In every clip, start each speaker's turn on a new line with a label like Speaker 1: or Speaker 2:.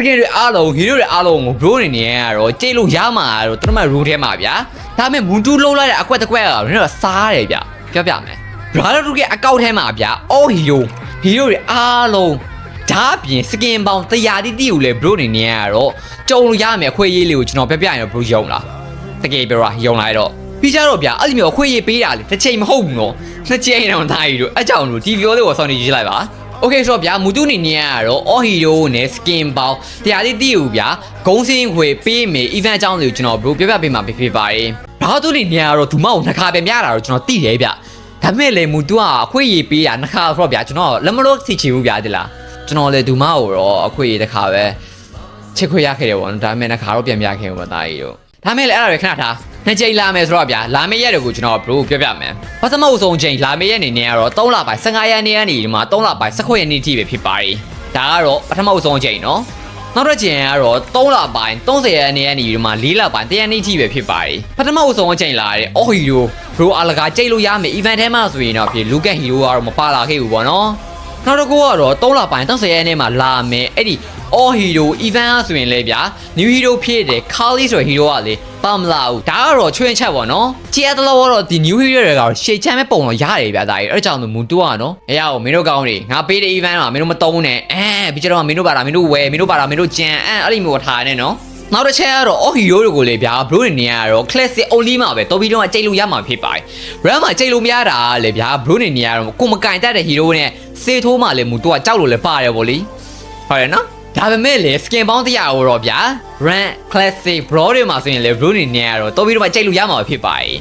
Speaker 1: skin တွေအားလုံး hero တွေအားလုံးကို bro အနေနဲ့ကတော့ကြိတ်လို့ရမှာတော့သူတို့မှ room ထဲမှာဗျာဒါပေမဲ့ moon 2လုံးလိုက်တဲ့အကွက်တစ်ကွက်ကတော့နင်တို့စားတယ်ဗျပြောပြမယ် brother တို့ရဲ့အကောက်ထဲမှာဗျာ all hero hero တွေအားလုံးဒါအပြင် skin ပေါင်း100တိတိကိုလည်း bro အနေနဲ့ကတော့ကြုံလို့ရမယ်အခွင့်အရေးလေးကိုကျွန်တော်ပြပြရင်တော့ bro ယုံလားတကယ်ပြောတာယုံလိုက်တော့ပြီးကြတော့ဗျာအဲ့ဒီမျိုးအခွင့်အရေးပေးတာလေတစ်ချိန်မဟုတ်ဘူးနော်နှစ်ချိန်တော့သားကြီးတို့အကြောင်းလို့ဒီဗီဒီယိုလေးကိုဆောင်းနေရေးလိုက်ပါ โอเคဆိုတော့ဗျာမူတူနေနေကတော့ all hero နဲ့ skin ပေါင်းတရားလေးတည်อยู่ဗျာဂုံးစင်းခွေပေးမယ် event အကြောင်းတွေကိုကျွန်တော် bro ပြပြပေးမှာဖြစ်ဖြစ်ပါတယ်ဘာတူနေနေကတော့ဒူမောက်နှစ်ခါပဲများတာတော့ကျွန်တော်သိတယ်ဗျဒါပေမဲ့လေမူတူကအခွင့်အရေးပေးတာနှစ်ခါဆိုတော့ဗျာကျွန်တော်လက်မလို့သိချင်ဘူးဗျာဒီလားကျွန်တော်လေဒူမောက်ကိုတော့အခွင့်အရေးတစ်ခါပဲချစ်ခွေရခဲ့တယ်ပေါ့နော်ဒါပေမဲ့နှစ်ခါတော့ပြန်ပြခဲ့ဘူးပေါ့တာကြီးတို့ဒါမဲ့လေအဲ့ဒါတွေခဏထား နှစ်ကြိမ်လာမယ်ဆိုတော့ဗျာလာမယ့်ရက်တွေကိုကျွန်တော် bro ပြောပြမယ်ပထမအဆုံးချိန်လာမယ့်ရက်နေနေကတော့3လပိုင်း15ရက်နေ့ကနေဒီမှာ3လပိုင်း19ရက်နေ့ထိပဲဖြစ်ပါတယ်ဒါကတော့ပထမအဆုံးချိန်နော်နောက်တစ်ချိန်ကတော့3လပိုင်း30ရက်နေ့ကနေဒီမှာ4လပိုင်း1ရက်နေ့ထိပဲဖြစ်ပါတယ်ပထမအဆုံးချိန်လာတဲ့ all hero bro အလကားကြိတ်လို့ရမယ် event ထဲမှာဆိုရင်တော့ဖြစ် look at hero ကတော့မပါလာခဲ့ဘူးပေါ့နော် နောက်တစ်ခုကတော့3လပိုင်း30ရက်နေ့မှာလာမယ်အဲ့ဒီ all hero event ဆိုရင်လေဗျာ new hero ဖြစ်တဲ့ Carly ဆိုတဲ့ hero ကလေပါမလာဘူးဒါကတော့ချွင်းချက်ပေါ့နော်ကြည်ရတလို့တော့ဒီ new hero တွေကတော့ရှေ့ချမ်းပဲပုံတော့ရတယ်ဗျာဒါကြီးအဲ့ကြောင့်မူတူอ่ะနော်အရာကိုမင်းတို့ကောင်းနေငါပေးတဲ့ event မှာမင်းတို့မတုံးနဲ့အဲပြီးကြတော့မင်းတို့ပါတာမင်းတို့ဝယ်မင်းတို့ပါတာမင်းတို့ကြံအဲအဲ့လိုမျိုးထားနေနော် နောက်တစ်ချက်ကတော့ Ohio တို့ကိုလေဗျာ Bro နေရတော့ Classic Only မှာပဲတော်ပြီးတော့ကြိတ်လို့ရမှာဖြစ်ပါတယ် RAM မှာကြိတ်လို့မရတာလေဗျာ Bro နေရတော့ကိုမကင်တတ်တဲ့ Hero နဲ့စေထိုးမှလည်းမူသူကကြောက်လို့လည်းပါတယ်ဗောလေဟုတ်တယ်နော်ဒါပေမဲ့လေ skin ပေါင်းတရာကိုတော့ဗျာ rank classic bro တွေမှာဆိုရင်လေ bro နေနေရတော့တော်ပြီးတော့ကြိတ်လို့ရမှာဖြစ်ပါတယ်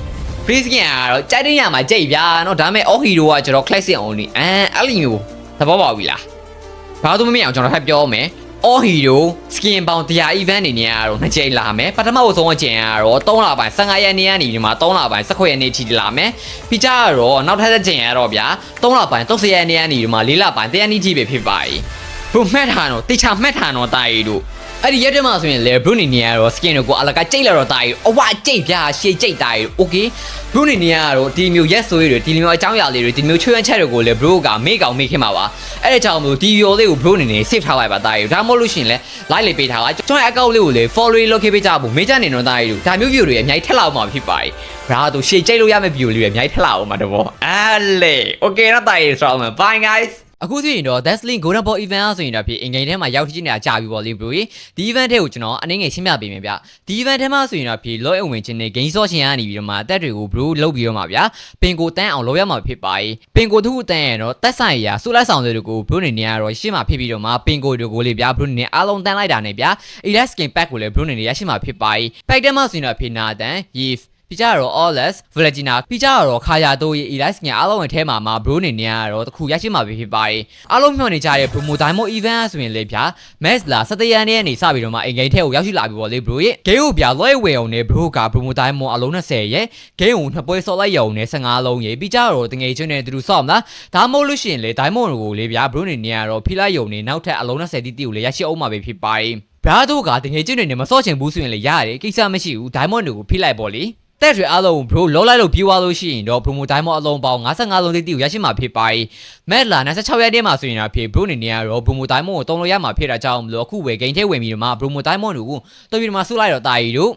Speaker 1: free skin ကတော့ကြိုက်တဲ့ညမှာကြိတ်ဗျာနော်ဒါပေမဲ့ all hero ကကျွန်တော် classic only အဲအဲ့လိုမျိုးသဘောပေါက်ပြီလားဘာလို့မမြင်အောင်ကျွန်တော်ထပ်ပြောမယ် all hero skin ပေါင်းတရား event နေနေရတော့နှစ်ကြိမ်လာမယ်ပထမအဆုံးအချိန်ကတော့3လပိုင်း15ရက်နေ့ကနေဒီမှာ3လပိုင်း19ရက်နေ့ထိလာမယ်ပြီးကြတော့နောက်ထပ်တစ်ချိန်ရတော့ဗျာ3လပိုင်း30ရက်နေ့ကနေဒီမှာ4လပိုင်း1ရက်နေ့ထိပဲဖြစ်ပါတယ်ဘုမှတ်ထားတော့တေချာမှတ်ထားတော့တာရီတို့ အဲ့ဒီရက်တက်မှဆိုရင်လေ Bruni နေရတော့ skin ကိုအလကကြိတ်လာတော့တာကြီးအဝကြိတ်ပြာရှေ့ကြိတ်တာကြီး okay Bruni နေရတော့ဒီမျိုးရက်ဆိုးတွေဒီမျိုးအကြောင်းအရာလေးတွေဒီမျိုးချွေးချဲ့တွေကိုလေ Bro ကမေ့ကောင်မေ့ခင်ပါပါအဲ့ဒါကြောင့်မို့ဒီ video လေးကို Bro နေနေ save ထားလိုက်ပါတာကြီးဒါမှမဟုတ်လို့ရှိရင်လေ like လေးပေးထားပါကျွန်တော် account လေးကိုလေ follow လုပ်ခဲ့ပေးကြဖို့မေ့ကြနေတော့တာကြီးဒါမျိုး video တွေအများကြီးထက်လာအောင်မှာဖြစ်ပါတယ်ဒါတို့ရှေ့ကြိတ်လို့ရမယ့် video လေးတွေအများကြီးထက်လာအောင်မှာတော့ဗောအဲ့လေ okay တော့တာကြီးဆောင်းမှာ bye guys အခုဆိုရင်တော့ Deathling Golden Ball event အားဆိုရင်တော့ဖြစ်အင်ဂိမ်းထဲမှာရောက်ရှိနေတာကြာပြီပေါ့လေဘရိုဒီ event ထဲကိုကျွန်တော်အနေငယ်ရှင်းပြပေးမယ်ဗျဒီ event ထဲမှာဆိုရင်တော့ဖြစ် log in ဝင်ခြင်းနဲ့ game source ရှင်ကနေပြီးတော့မှတက်တွေကိုဘရိုလုတ်ပြီးတော့မှဗျာပင်ကိုတန်းအောင်လုပ်ရမှာဖြစ်ပါ යි ပင်ကိုတစ်ခုတန်းရတော့တက်ဆိုင်ရာဆုလက်ဆောင်တွေကိုဘရိုနေနေရတော့ရှင်းမှာဖြစ်ပြီးတော့မှပင်ကိုတွေကိုလေဗျာဘရိုနေနေအားလုံးတန်းလိုက်တာနဲ့ဗျာ elite skin pack ကိုလည်းဘရိုနေနေရရှိမှာဖြစ်ပါ යි pack ထဲမှာဆိုရင်တော့ဖြစ်နာတန် Yves ပြီးကြတော့ Alless Villagina ပြီးကြတော့ခါယာတို့ရဲ့ Elias ငါအားလုံးရဲ့အဲမှာမှာ bro နေနေရတော့တခုရရှိမှာပဲဖြစ်ပါတယ်အားလုံးမျှော်နေကြတဲ့ promo diamond event ဆိုရင်လေဗျာ match လာ17ရက်နေ့ကနေစပြီးတော့မှအင်ဂိမ်းထဲကိုရောက်ရှိလာပြီပေါ့လေ bro ရဲ့ game ကိုဗျာ loy ဝယ်အောင်နဲ့ bro က promo diamond အလုံး20ရဲ့ game ကိုနှစ်ပွဲဆော့လိုက်ရအောင်နဲ့15လုံးရဲ့ပြီးကြတော့တငယ်ချင်းနဲ့တူတူဆော့မလားဒါမှမဟုတ်လို့ရှိရင်လေ diamond ကိုလေဗျာ bro နေနေရတော့ဖိလိုက်ရုံနဲ့နောက်ထပ်အလုံး20တိတိကိုလေရရှိအောင်မှာပဲဖြစ်ပါတယ်ဘရာတို့ကတငယ်ချင်းတွေနဲ့မဆော့ချင်ဘူးဆိုရင်လေရတယ်ကိစ္စမရှိဘူး diamond တွေကိုဖိလိုက်ပေါ့လေ တက်တွေအားလုံး bro လောလိုက်လို့ပြေးသွားလို့ရှိရင်တော့ promo diamond အလုံးပေါင်း55လုံးတိတိကိုရရှိမှာဖြစ်ပါတယ်။ Met လာ26ရက်တည်းမှာဆိုရင်တော့ဖြစ် bro နေနေရတော့ promo diamond ကိုတုံးလို့ရမှာဖြစ်တာကြောင့်မလို့အခုဝယ် game ထဲဝင်ပြီးတော့မှ promo diamond ကိုတော်ပြီးတော့မှဆုလိုက်တော့တာရီတို့